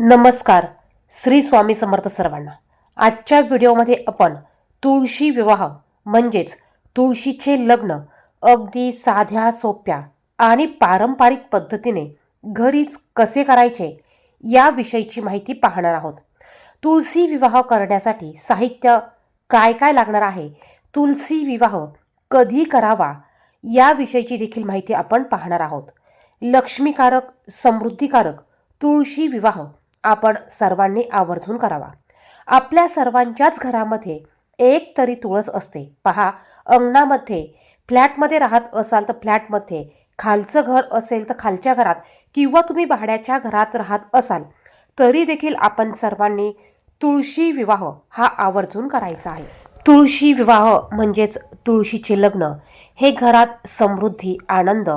नमस्कार. श्री स्वामी समर्थ सर्वांना. आजच्या व्हिडिओमध्ये आपण तुळशी विवाह म्हणजेच तुळशीचे लग्न अगदी साध्या सोप्या आणि पारंपरिक पद्धतीने घरीच कसे करायचे याविषयीची माहिती पाहणार आहोत. तुळशी विवाह करण्यासाठी साहित्य काय काय लागणार आहे तुलसी विवाह कधी करावा याविषयीची देखील माहिती आपण पाहणार आहोत. लक्ष्मीकारक समृद्धिकारक तुळशी विवाह आपण सर्वांनी आवर्जून करावा. आपल्या सर्वांच्याच घरामध्ये एक तरी तुळस असते. पहा अंगणामध्ये फ्लॅटमध्ये राहत असाल तर फ्लॅटमध्ये खालचं घर असेल तर खालच्या घरात किंवा तुम्ही भाड्याच्या घरात राहत असाल तरी देखील आपण सर्वांनी तुळशी विवाह हा आवर्जून करायचा आहे. तुळशी विवाह म्हणजेच तुळशीचे लग्न. हे घरात समृद्धी आनंद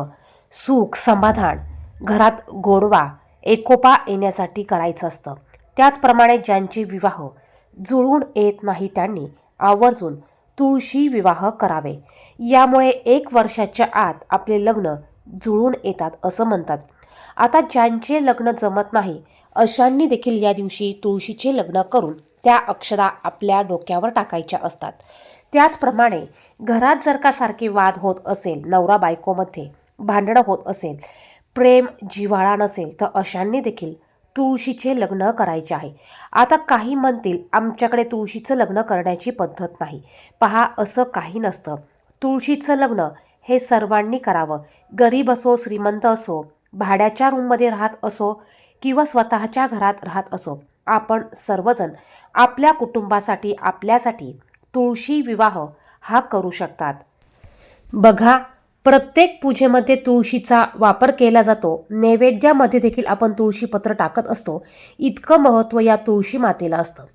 सुख समाधान घरात गोडवा एकोपा येण्यासाठी करायचं असतं. त्याचप्रमाणे ज्यांचे विवाह जुळून येत नाही त्यांनी आवर्जून तुळशी विवाह करावे. यामुळे एक वर्षाच्या आत आपले लग्न जुळून येतात असं म्हणतात. आता ज्यांचे लग्न जमत नाही अशांनी देखील या दिवशी तुळशीचे लग्न करून त्या अक्षरा आपल्या डोक्यावर टाकायच्या असतात. त्याचप्रमाणे घरात जर का सारखे वाद होत असेल नवरा बायकोमध्ये भांडणं होत असेल प्रेम जिव्हाळा नसेल तर अशांनी देखील तुळशीचे लग्न करायचे आहे. आता काही म्हणतील आमच्याकडे तुळशीचं लग्न करण्याची पद्धत नाही. पहा असं काही नसतं. तुळशीचं लग्न हे सर्वांनी करावं. गरीब असो श्रीमंत असो भाड्याच्या रूममध्ये राहत असो किंवा स्वतःच्या घरात राहत असो आपण सर्वजण आपल्या कुटुंबासाठी आपल्यासाठी तुळशी विवाह हा करू शकतात. बघा प्रत्येक पूजेमध्ये तुळशीचा वापर केला जातो. नैवेद्यामध्ये देखील आपण तुळशीपत्र टाकत असतो. इतकं महत्त्व या तुळशी मातेला असतं.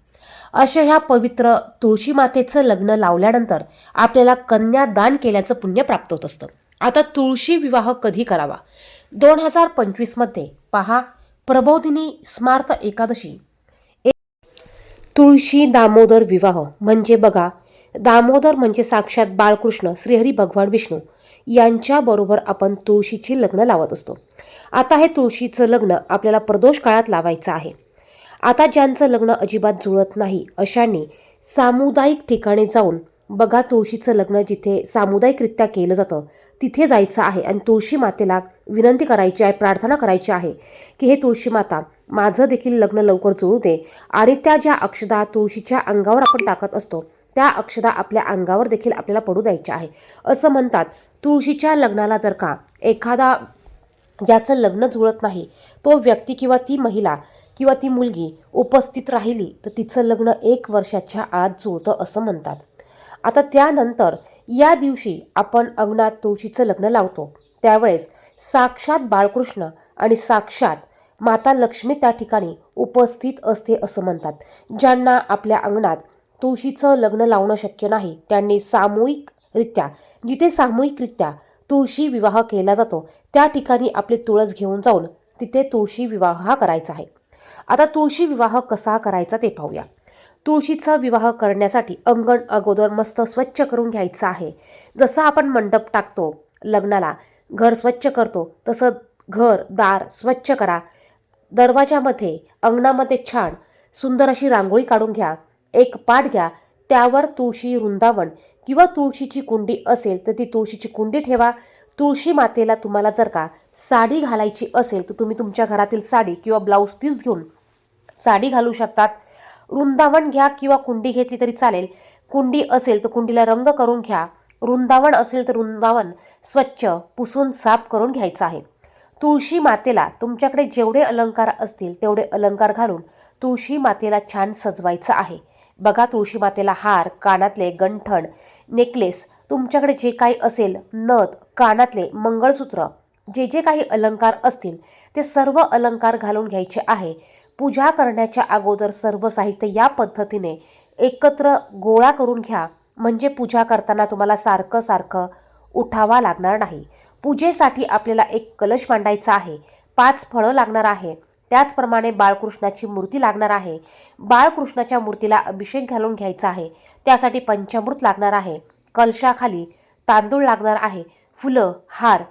अशा ह्या पवित्र तुळशी मातेचं लग्न लावल्यानंतर आपल्याला कन्यादान केल्याचं पुण्य प्राप्त होत असतं. आता तुळशी विवाह कधी करावा? दोन हजार पंचवीसमध्ये पहा. प्रबोधिनी स्मार्त एकादशी. तुळशी दामोदर विवाह. म्हणजे बघा. दामोदर म्हणजे साक्षात बाळकृष्ण श्रीहरी भगवान विष्णू. यांच्याबरोबर आपण तुळशीची लग्न लावत असतो. आता हे तुळशीचं लग्न आपल्याला प्रदोष काळात लावायचं आहे. आता ज्यांचं लग्न अजिबात जुळत नाही अशांनी सामुदायिक ठिकाणी जाऊन बघा तुळशीचं लग्न जिथे सामुदायिकरित्या केलं जातं तिथे जायचं आहे आणि तुळशी मातेला विनंती करायची आहे प्रार्थना करायची आहे की हे तुळशी माता माझं देखील लग्न लवकर जुळू दे. आणि त्या ज्या अक्षदा तुळशीच्या अंगावर आपण टाकत असतो त्या अक्षदा आपल्या अंगावर देखील आपल्याला पडू द्यायच्या आहे. असं म्हणतात तुळशीच्या लग्नाला जर का एखादा ज्याचं लग्न जुळत नाही तो व्यक्ती किंवा ती महिला किंवा ती मुलगी उपस्थित राहिली तर तिचं लग्न एक वर्षाच्या आत जुळतं असं म्हणतात. आता त्यानंतर या दिवशी आपण अंगणात तुळशीचं लग्न लावतो. त्यावेळेस साक्षात बाळकृष्ण आणि साक्षात माता लक्ष्मी त्या ठिकाणी उपस्थित असते असं म्हणतात ज्यांना आपल्या अंगणात तुळशीचं लग्न लावणं शक्य नाही. त्यांनी सामूहिकरित्या जिथे सामूहिकरित्या तुळशी विवाह केला जातो त्या ठिकाणी आपली तुळस घेऊन जाऊन तिथे तुळशी विवाह हा करायचा आहे. आता तुळशी विवाह कसा करायचा ते पाहूया. तुळशीचा विवाह करण्यासाठी अंगण अगोदर मस्त स्वच्छ करून घ्यायचं आहे. जसं आपण मंडप टाकतो लग्नाला घर स्वच्छ करतो तसं घर दार स्वच्छ करा. दरवाजामध्ये अंगणामध्ये छान सुंदर अशी रांगोळी काढून घ्या. एक पाट घ्या. त्यावर तुळशी वृंदावन किंवा तुळशीची कुंडी असेल तर ती तुळशीची कुंडी ठेवा. तुळशी मातेला तुम्हाला जर का साडी घालायची असेल तर तुम्ही तुमच्या घरातील साडी किंवा ब्लाऊज पीस घेऊन साडी घालू शकतात. वृंदावन घ्या किंवा कुंडी घेतली तरी चालेल. कुंडी असेल तर कुंडीला रंग करून घ्या. वृंदावन असेल तर वृंदावन स्वच्छ पुसून साफ करून घ्यायचं आहे. तुळशी मातेला तुमच्याकडे जेवढे अलंकार असतील तेवढे अलंकार घालून तुळशी मातेला छान सजवायचं आहे. बघा तुळशीमातेला हार कानातले गंठण नेकलेस. तुमच्याकडे जे काही असेल नथ कानातले मंगळसूत्र जे जे काही अलंकार असतील ते सर्व अलंकार घालून घ्यायचे आहे. पूजा करण्याच्या अगोदर सर्व साहित्य या पद्धतीने एकत्र गोळा करून घ्या. म्हणजे पूजा करताना तुम्हाला सारखं सारखं उठावा लागणार नाही. पूजेसाठी आपल्याला एक कलश मांडायचा आहे. पाच फळं लागणार आहे. त्याचप्रमाणे बाळकृष्णाची मूर्ती लागणार आहे. बाळकृष्णाच्या मूर्तीला अभिषेक घालून घ्यायचा आहे. त्यासाठी पंचामृत लागणार आहे. कलशाखाली तांदूळ लागणार आहे. फुलं हार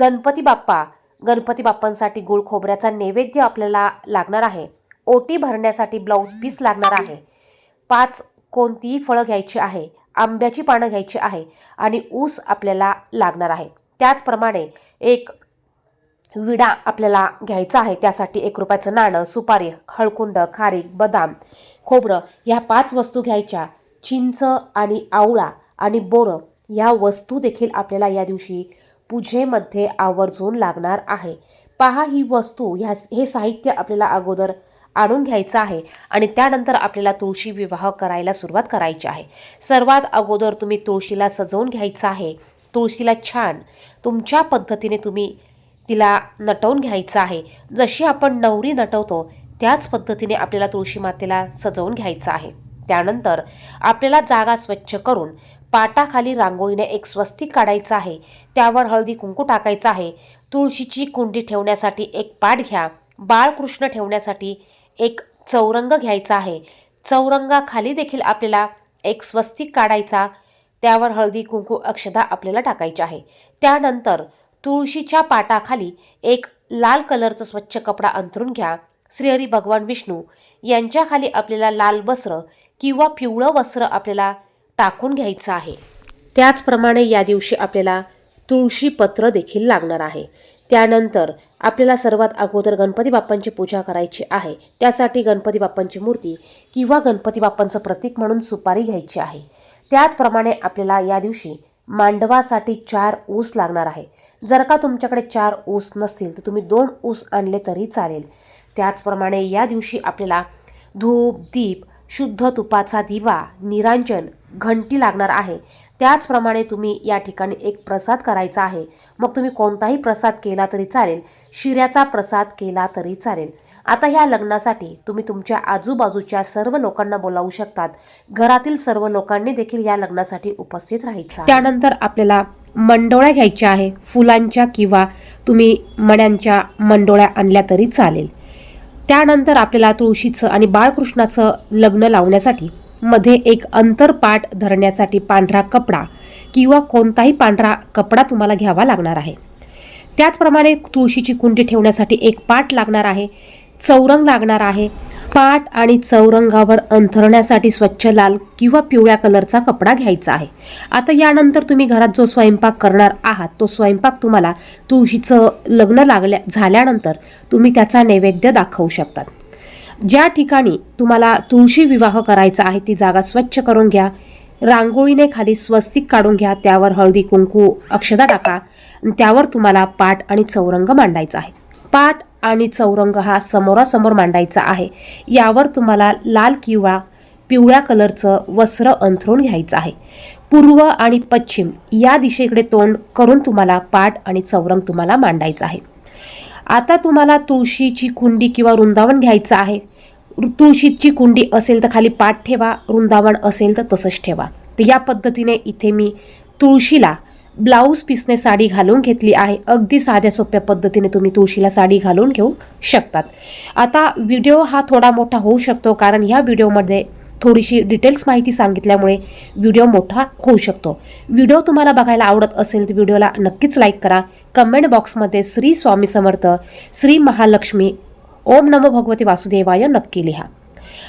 गणपती बाप्पा. गणपती बाप्पांसाठी गुळ खोबऱ्याचा नैवेद्य आपल्याला लागणार आहे. ओटी भरण्यासाठी ब्लाऊज पीस लागणार आहे. पाच कोणतीही फळं घ्यायची आहे. आंब्याची पानं घ्यायची आहे आणि ऊस आपल्याला लागणार आहे. त्याचप्रमाणे एक विडा आपल्याला घ्यायचा आहे. त्यासाठी एक रुपयाचं नाणं सुपारी हळकुंड खारीक बदाम खोबरं ह्या पाच वस्तू घ्यायच्या. चिंच आणि आवळा आणि बोरं ह्या वस्तू देखील आपल्याला या दिवशी पूजेमध्ये आवर्जून लागणार आहे. पहा ही वस्तू ह्या हे साहित्य आपल्याला अगोदर आणून घ्यायचं आहे आणि त्यानंतर आपल्याला तुळशी विवाह करायला सुरुवात करायची आहे. सर्वात अगोदर तुम्ही तुळशीला सजवून घ्यायचं आहे. तुळशीला छान तुमच्या पद्धतीने तुम्ही तिला नटवून घ्यायचं आहे. जशी आपण नवरी नटवतो त्याच पद्धतीने आपल्याला तुळशी मातेला सजवून घ्यायचं आहे. त्यानंतर आपल्याला जागा स्वच्छ करून पाटाखाली रांगोळीने एक स्वस्तिक काढायचं आहे. त्यावर हळदी कुंकू टाकायचं आहे. तुळशीची कुंडी ठेवण्यासाठी एक पाट घ्या. बाळकृष्ण ठेवण्यासाठी एक चौरंग घ्यायचा आहे. चौरंगाखाली देखील आपल्याला एक स्वस्तिक काढायचा. त्यावर हळदी कुंकू अक्षदा आपल्याला टाकायची आहे. त्यानंतर तुळशीच्या पाटाखाली एक लाल कलरचं स्वच्छ कपडा अंथरून घ्या. श्रीहरी भगवान विष्णू यांच्याखाली आपल्याला लाल वस्त्र किंवा पिवळं वस्त्र आपल्याला टाकून घ्यायचं आहे. त्याचप्रमाणे या दिवशी आपल्याला तुळशी पत्र देखील लागणार आहे. त्यानंतर आपल्याला सर्वात अगोदर गणपती बाप्पांची पूजा करायची आहे. त्यासाठी गणपती बाप्पांची मूर्ती किंवा गणपती बाप्पांचं प्रतीक म्हणून सुपारी घ्यायची आहे. त्याचप्रमाणे आपल्याला या दिवशी मांडवासाठी चार ऊस लागणार आहे. जर का तुमच्याकडे चार ऊस नसतील तर तुम्ही दोन ऊस आणले तरी चालेल. त्याचप्रमाणे या दिवशी आपल्याला धूप दीप शुद्ध तुपाचा दिवा निरांजन घंटी लागणार आहे. त्याचप्रमाणे तुम्ही या ठिकाणी एक प्रसाद करायचा आहे. मग तुम्ही कोणताही प्रसाद केला तरी चालेल. शिऱ्याचा प्रसाद केला तरी चालेल. आता ह्या लग्नासाठी तुम्ही तुमच्या आजूबाजूच्या सर्व लोकांना बोलावू शकतात. घरातील सर्व लोकांनी देखील या लग्नासाठी उपस्थित राहायचं त्यानंतर आपल्याला मंडोळ्या घ्यायच्या आहे. फुलांच्या किंवा तुम्ही मण्यांच्या मंडोळ्या आणल्या तरी चालेल. त्यानंतर आपल्याला तुळशीचं आणि बाळकृष्णाचं लग्न लावण्यासाठी मध्ये एक अंतरपाट धरण्यासाठी पांढरा कपडा किंवा कोणताही पांढरा कपडा तुम्हाला घ्यावा लागणार आहे. त्याचप्रमाणे तुळशीची कुंडी ठेवण्यासाठी एक पाट लागणार आहे. चौरंग लागणार आहे. पाट आणि चौरंगावर अंथरण्यासाठी स्वच्छ लाल किंवा पिवळ्या कलरचा कपडा घ्यायचा आहे. आता यानंतर तुम्ही घरात जो स्वयंपाक करणार आहात तो स्वयंपाक तुम्हाला तुळशीचं लग्न लागल्या झाल्यानंतर तुम्ही त्याचा नैवेद्य दाखवू शकतात. ज्या ठिकाणी तुम्हाला तुळशी विवाह करायचा आहे ती जागा स्वच्छ करून घ्या. रांगोळीने खाली स्वस्तिक काढून घ्या. त्यावर हळदी कुंकू अक्षदा टाका. आणि त्यावर तुम्हाला पाट आणि चौरंग मांडायचा आहे. पाट आणि चौरंग हा समोरासमोर मांडायचा आहे. यावर तुम्हाला लाल किंवा पिवळ्या कलरचं वस्त्र अंथरून घ्यायचं आहे. पूर्व आणि पश्चिम या दिशेकडे तोंड करून तुम्हाला पाट आणि चौरंग तुम्हाला मांडायचं आहे. आता तुम्हाला तुळशीची कुंडी किंवा वृंदावन घ्यायचं आहे. तुळशीची कुंडी असेल तर खाली पाठ ठेवा वृंदावन असेल तर तसंच ठेवा. तर या पद्धतीने इथे मी तुळशीला ब्लाऊज पीसने साडी घालून घेतली आहे. अगदी साध्या सोप्या पद्धतीने तुम्ही तुळशीला साडी घालून घेऊ शकतात. आता व्हिडिओ हा थोडा मोठा होऊ शकतो कारण ह्या व्हिडिओमध्ये थोडीशी डिटेल्स माहिती सांगितल्यामुळे व्हिडिओ मोठा होऊ शकतो. व्हिडिओ तुम्हाला बघायला आवडत असेल तर व्हिडिओला नक्कीच लाईक करा. कमेंट बॉक्समध्ये श्री स्वामी समर्थ श्री महालक्ष्मी ओम नमो भगवती वासुदेवाय नक्की लिहा.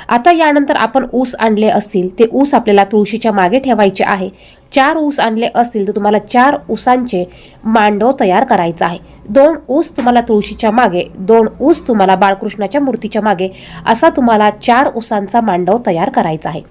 आता यानंतर आपण ऊस आणले असतील ते ऊस आपल्याला तुळशीच्या मागे ठेवायचे आहे. चार ऊस आणले असतील तर तुम्हाला चार ऊसांचे मांडव तयार करायचा आहे. दोन ऊस तुम्हाला तुळशीच्या मागे दोन ऊस तुम्हाला बाळकृष्णाच्या मूर्तीच्या मागे असा तुम्हाला चार ऊसांचा मांडव तयार करायचा आहे.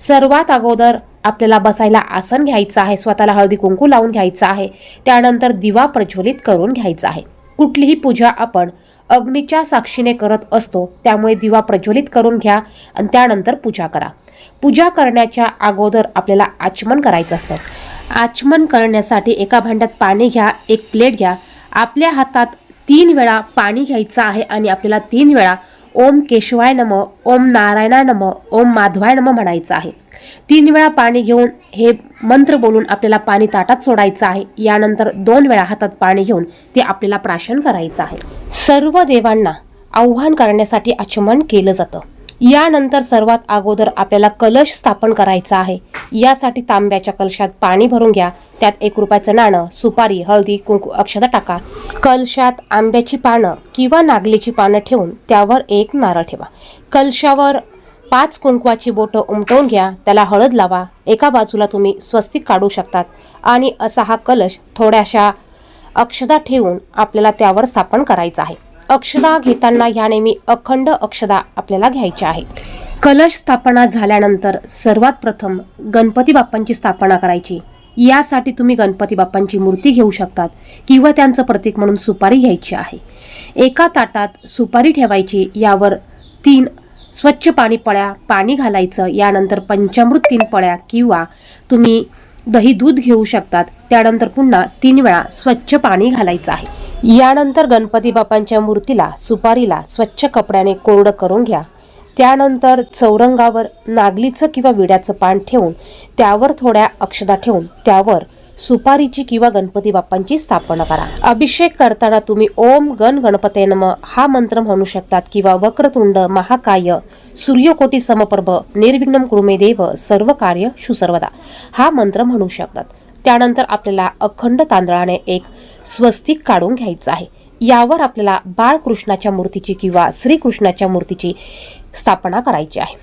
सर्वात अगोदर आपल्याला बसायला आसन घ्यायचं आहे स्वतःला हळदी कुंकू लावून घ्यायचं आहे त्यानंतर दिवा प्रज्वलित करून घ्यायचा आहे. कुठलीही पूजा आपण अग्नीच्या साक्षीने करत असतो त्यामुळे दिवा प्रज्वलित करून घ्या आणि त्यानंतर पूजा करा. पूजा करण्याच्या अगोदर आपल्याला आचमन करायचं असतं. आचमन करण्यासाठी एका भांड्यात पाणी घ्या एक प्लेट घ्या. आपल्या हातात तीन वेळा पाणी घ्यायचं आहे आणि आपल्याला तीन वेळा ओम केशवाय नम ओम नारायणाय नम ओम माधवाय नम म्हणायचं आहे. तीन वेळा पाणी घेऊन हे मंत्र बोलून आपल्याला पाणी ताटात सोडायचं आहे. यानंतर दोन वेळा हातात पाणी घेऊन ते आपल्याला प्राशन करायचं आहे. सर्व देवांना आव्हान करण्यासाठी आचमन केलं जातं. यानंतर सर्वात अगोदर आपल्याला कलश स्थापन करायचा आहे. यासाठी तांब्याच्या कलशात पाणी भरून घ्या. त्यात एक रुपयाचं नाणं सुपारी हळदी कुंकू अक्षता टाका. कलशात आंब्याची पानं किंवा नागलीची पानं ठेवून त्यावर एक नारळ ठेवा. कलशावर पाच कुंकवाची बोटं उमटवून घ्या. त्याला हळद लावा. एका बाजूला तुम्ही स्वस्तिक काढू शकतात. आणि असा हा कलश थोड्याशा अक्षता ठेवून आपल्याला त्यावर स्थापन करायचं आहे. अक्षदा घेताना ह्या नेहमी अखंड अक्षदा आपल्याला घ्यायच्या आहेत. कलश स्थापना झाल्यानंतर सर्वात प्रथम गणपती बाप्पांची स्थापना करायची. यासाठी तुम्ही गणपती बाप्पांची मूर्ती घेऊ शकतात किंवा त्यांचं प्रतीक म्हणून सुपारी घ्यायची आहे. एका ताटात सुपारी ठेवायची यावर तीन स्वच्छ पाणी पळ्या पाणी घालायचं यानंतर पंचामृत तीन पळ्या किंवा तुम्ही दही दूध घेऊ शकतात. त्यानंतर पुन्हा तीन वेळा स्वच्छ पाणी घालायचं आहे. यानंतर गणपती बाप्पांच्या मूर्तीला सुपारीला स्वच्छ कपड्याने कोरडं करून घ्या. त्यानंतर चौरंगावर नागलीचं किंवा विड्याचं पान ठेवून त्यावर थोड्या अक्षदा ठेवून त्यावर सुपारीची किंवा गणपती बाप्पांची स्थापना करा. अभिषेक करताना तुम्ही ओम गण गणपते नम हा मंत्र म्हणू शकतात किंवा वक्रतुंड महाकाय सूर्यकोटी समप्रभ निर्विघ्नम कृमे देव सर्व कार्य सुसर्वदा. हा मंत्र म्हणू शकतात. त्यानंतर आपल्याला अखंड तांदळाने एक स्वस्तिक काढून घ्यायचं आहे. यावर आपल्याला बाळकृष्णाच्या मूर्तीची किंवा श्रीकृष्णाच्या मूर्तीची स्थापना करायची आहे.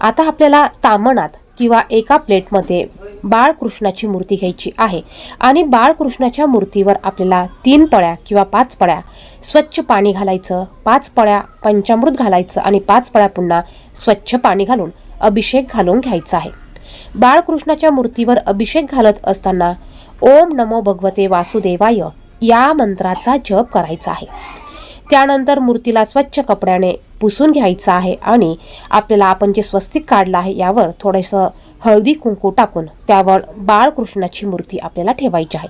आता आपल्याला तामणात किंवा एका प्लेटमध्ये बाळकृष्णाची मूर्ती घ्यायची आहे. आणि बाळकृष्णाच्या मूर्तीवर आपल्याला तीन पळ्या किंवा पाच पळ्या स्वच्छ पाणी घालायचं पाच पळ्या पंचामृत घालायचं आणि पाच पळ्या पुन्हा स्वच्छ पाणी घालून अभिषेक घालून घ्यायचा आहे. बाळकृष्णाच्या मूर्तीवर अभिषेक घालत असताना ओम नमो भगवते वासुदेवाय या मंत्राचा जप करायचा आहे. त्यानंतर मूर्तीला स्वच्छ कपड्याने पुसून घ्यायचं आहे आणि आपल्याला आपण जे स्वस्तिक काढलं आहे यावर थोडंसं हळदी कुंकू टाकून त्यावर बाळकृष्णाची मूर्ती आपल्याला ठेवायची आहे.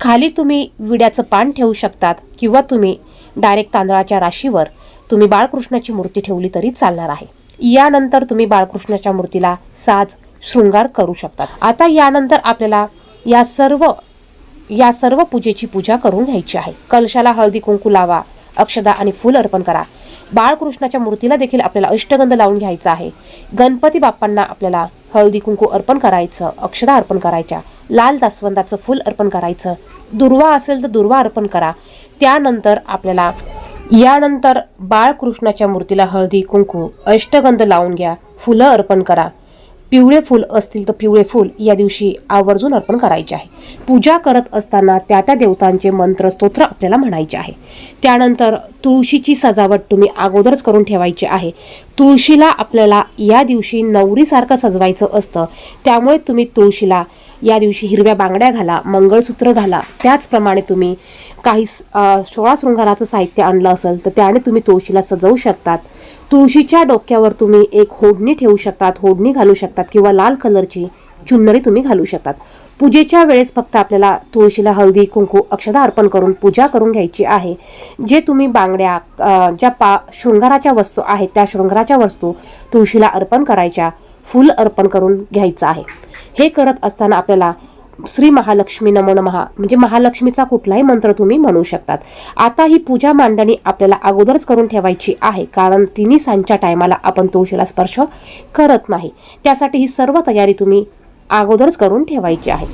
खाली तुम्ही विड्याचं पान ठेवू शकतात किंवा तुम्ही डायरेक्ट तांदळाच्या राशीवर तुम्ही बाळकृष्णाची मूर्ती ठेवली तरी चालणार आहे. यानंतर तुम्ही बाळकृष्णाच्या मूर्तीला साज शृंगार करू शकतात. आता यानंतर आपल्याला या सर्व या सर्व पूजेची पूजा करून घ्यायची आहे. कलशाला हळदी कुंकू लावा अक्षदा आणि फूल अर्पण करा. बाळकृष्णाच्या मूर्तीला देखील आपल्याला अष्टगंध लावून घ्यायचा आहे. गणपती बाप्पांना आपल्याला हळदी कुंकू अर्पण करायचं अक्षदा अर्पण करायच्या लाल दासवंदाचं फुल अर्पण करायचं. दुर्वा असेल तर दुर्वा अर्पण करा. त्यानंतर आपल्याला यानंतर बाळकृष्णाच्या मूर्तीला हळदी कुंकू अष्टगंध लावून घ्या. फुलं अर्पण करा. पिवळे फूल असतील तर पिवळे फूल या दिवशी आवर्जून अर्पण करायचे आहे. पूजा करत असताना त्या त्या देवतांचे मंत्र स्तोत्र आपल्याला म्हणायचे आहे. त्यानंतर तुळशीची सजावट तुम्ही अगोदरच करून ठेवायची आहे. तुळशीला आपल्याला या दिवशी नवरीसारखं सजवायचं असतं. त्यामुळे तुम्ही तुळशीला या दिवशी हिरव्या बांगड्या घाला मंगळसूत्र घाला. त्याचप्रमाणे तुम्ही काही सोळा शृंगाराचं साहित्य आणलं असेल तर त्याने तुम्ही तुळशीला सजवू शकतात. तुळशीच्या डोक्यावर तुम्ही एक होडणी ठेवू शकतात होडणी घालू शकतात किंवा लाल कलरची चुन्नरी तुम्ही घालू शकतात. पूजेच्या वेळेस फक्त आपल्याला तुळशीला हळदी कुंकू अक्षदा अर्पण करून पूजा करून घ्यायची आहे. जे तुम्ही बांगड्या ज्या पा शृंगाराच्या वस्तू आहेत त्या शृंगाराच्या वस्तू तुळशीला अर्पण करायच्या फुल अर्पण करून घ्यायचं आहे. हे करत असताना आपल्याला श्री महालक्ष्मी नमो नमहा म्हणजे महालक्ष्मीचा कुठलाही मंत्र तुम्ही म्हणू शकतात. आता ही पूजा मांडणी आपल्याला अगोदरच करून ठेवायची आहे. कारण तिन्ही सांच्या टायमाला आपण तुळशीला स्पर्श करत नाही. त्यासाठी ही सर्व तयारी तुम्ही अगोदरच करून ठेवायची आहे.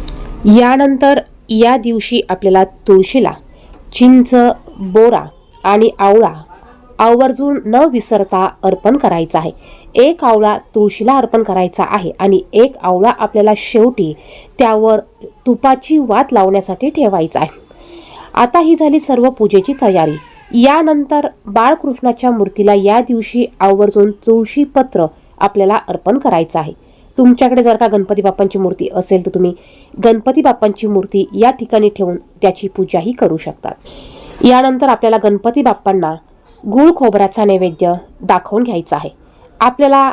यानंतर या दिवशी आपल्याला तुळशीला चिंच बोरा आणि आवळा आवर्जून न विसरता अर्पण करायचा आहे. एक आवळा तुळशीला अर्पण करायचा आहे आणि एक आवळा आपल्याला शेवटी त्यावर तुपाची वात लावण्यासाठी ठेवायचा आहे. आता ही झाली सर्व पूजेची तयारी. यानंतर बाळकृष्णाच्या मूर्तीला या दिवशी आवर्जून तुळशी पत्र आपल्याला अर्पण करायचं आहे. तुमच्याकडे जर का गणपती बाप्पांची मूर्ती असेल तर तुम्ही गणपती बाप्पांची मूर्ती या ठिकाणी ठेवून त्याची पूजाही करू शकतात यानंतर आपल्याला गणपती बाप्पांना गुळ खोबऱ्याचा नैवेद्य दाखवून घ्यायचा आहे. आपल्याला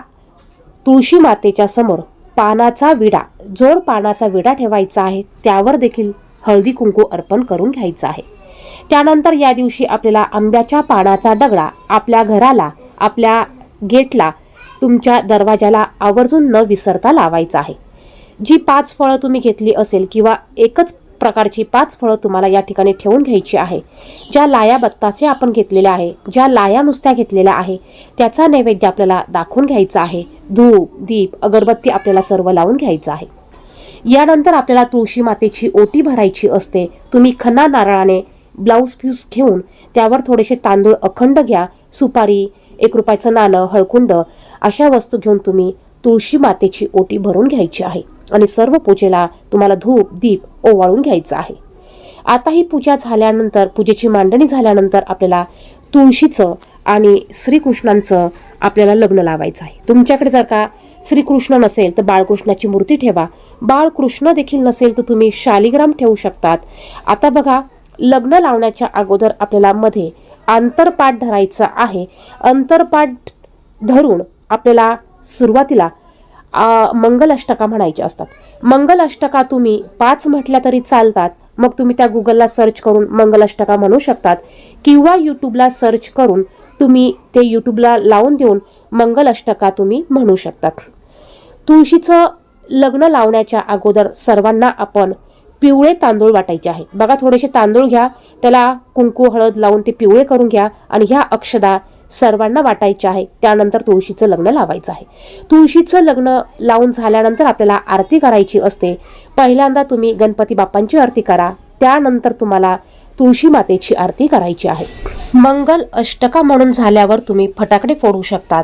तुळशी मातेच्या समोर पानाचा विडा जोड पानाचा विडा ठेवायचा आहे त्यावर देखील हळदी कुंकू अर्पण करून घ्यायचं आहे. त्यानंतर या दिवशी आपल्याला आंब्याच्या पानाचा दगडा आपल्या घराला आपल्या गेटला तुमच्या दरवाजाला आवर्जून न विसरता लावायचा आहे. जी पाच फळं तुम्ही घेतली असेल किंवा एकच प्रकारची पाच फळं तुम्हाला या ठिकाणी ठेवून घ्यायची आहे. ज्या लाया बत्ताचे आपण घेतलेल्या आहे ज्या लाया नुसत्या घेतलेल्या आहे त्याचा नैवेद्य आपल्याला दाखवून घ्यायचा आहे. धूप दीप अगरबत्ती आपल्याला सर्व लावून घ्यायचं आहे. यानंतर आपल्याला तुळशी मातेची ओटी भरायची असते. तुम्ही खन्ना नारळाने ब्लाऊज पीस घेऊन त्यावर थोडेसे तांदूळ अखंड घ्या. सुपारी एक रुपयाचं नाणं हळकुंड अशा वस्तू घेऊन तुम्ही तुळशी मातेची ओटी भरून घ्यायची आहे. आणि सर्व पूजेला तुम्हाला धूप दीप ओवाळून घ्यायचं आहे. आता ही पूजा झाल्यानंतर पूजेची मांडणी झाल्यानंतर आपल्याला तुळशीचं आणि श्रीकृष्णांचं आपल्याला लग्न लावायचं आहे. तुमच्याकडे जर का श्रीकृष्ण नसेल तर बाळकृष्णाची मूर्ती ठेवा. बाळकृष्ण देखील नसेल तर तुम्ही शालिग्राम ठेवू शकतात. आता बघा लग्न लावण्याच्या अगोदर आपल्याला मध्ये आंतरपाठ धरायचं आहे. अंतरपाठ धरून आपल्याला सुरुवातीला मंगल अष्टका म्हणायच्या असतात. मंगल अष्टका तुम्ही पाच म्हटल्या तरी चालतात. मग तुम्ही त्या गुगलला सर्च करून मंगल अष्टका म्हणू शकतात. किंवा यूट्यूबला सर्च करून तुम्ही ते यूट्यूबला लावून देऊन मंगल अष्टका तुम्ही म्हणू शकतात. तुळशीचं लग्न लावण्याच्या अगोदर सर्वांना आपण पिवळे तांदूळ वाटायचे आहे. बघा थोडेसे तांदूळ घ्या. त्याला कुंकू हळद लावून ते पिवळे करून घ्या. आणि ह्या अक्षदा सर्वांना वाटायचे आहे. त्यानंतर तुळशीचं लग्न लावायचं आहे. तुळशीचं लग्न लावून झाल्यानंतर आपल्याला आरती करायची असते. पहिल्यांदा तुम्ही गणपती बाप्पांची आरती करा. त्यानंतर तुम्हाला तुळशी मातेची आरती करायची आहे. मंगल अष्टका म्हणून झाल्यावर तुम्ही फटाकडे फोडू शकतात.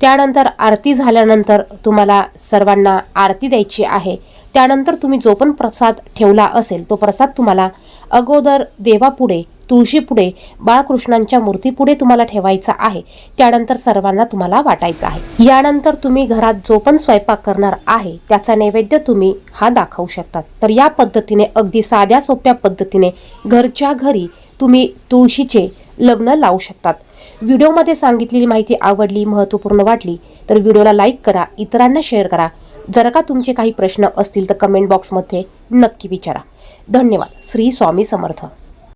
त्यानंतर आरती झाल्यानंतर तुम्हाला सर्वांना आरती द्यायची आहे. त्यानंतर तुम्ही जो पण प्रसाद ठेवला असेल तो प्रसाद तुम्हाला अगोदर देवापुढे तुळशीपुढे बाळकृष्णांच्या मूर्तीपुढे तुम्हाला ठेवायचा आहे. त्यानंतर सर्वांना तुम्हाला वाटायचा आहे. यानंतर तुम्ही घरात जो पण स्वयंपाक करणार आहे त्याचा नैवेद्य तुम्ही हा दाखवू शकतात. तर या पद्धतीने अगदी साध्या सोप्या पद्धतीने घरच्या घरी तुम्ही तुळशीचे लग्न लावू शकतात. व्हिडिओमध्ये सांगितलेली माहिती आवडली महत्त्वपूर्ण वाटली तर व्हिडिओला लाईक करा इतरांना शेअर करा. जर का तुमचे काही प्रश्न असतील तर कमेंट बॉक्समध्ये नक्की विचारा. धन्यवाद. श्री स्वामी समर्थ.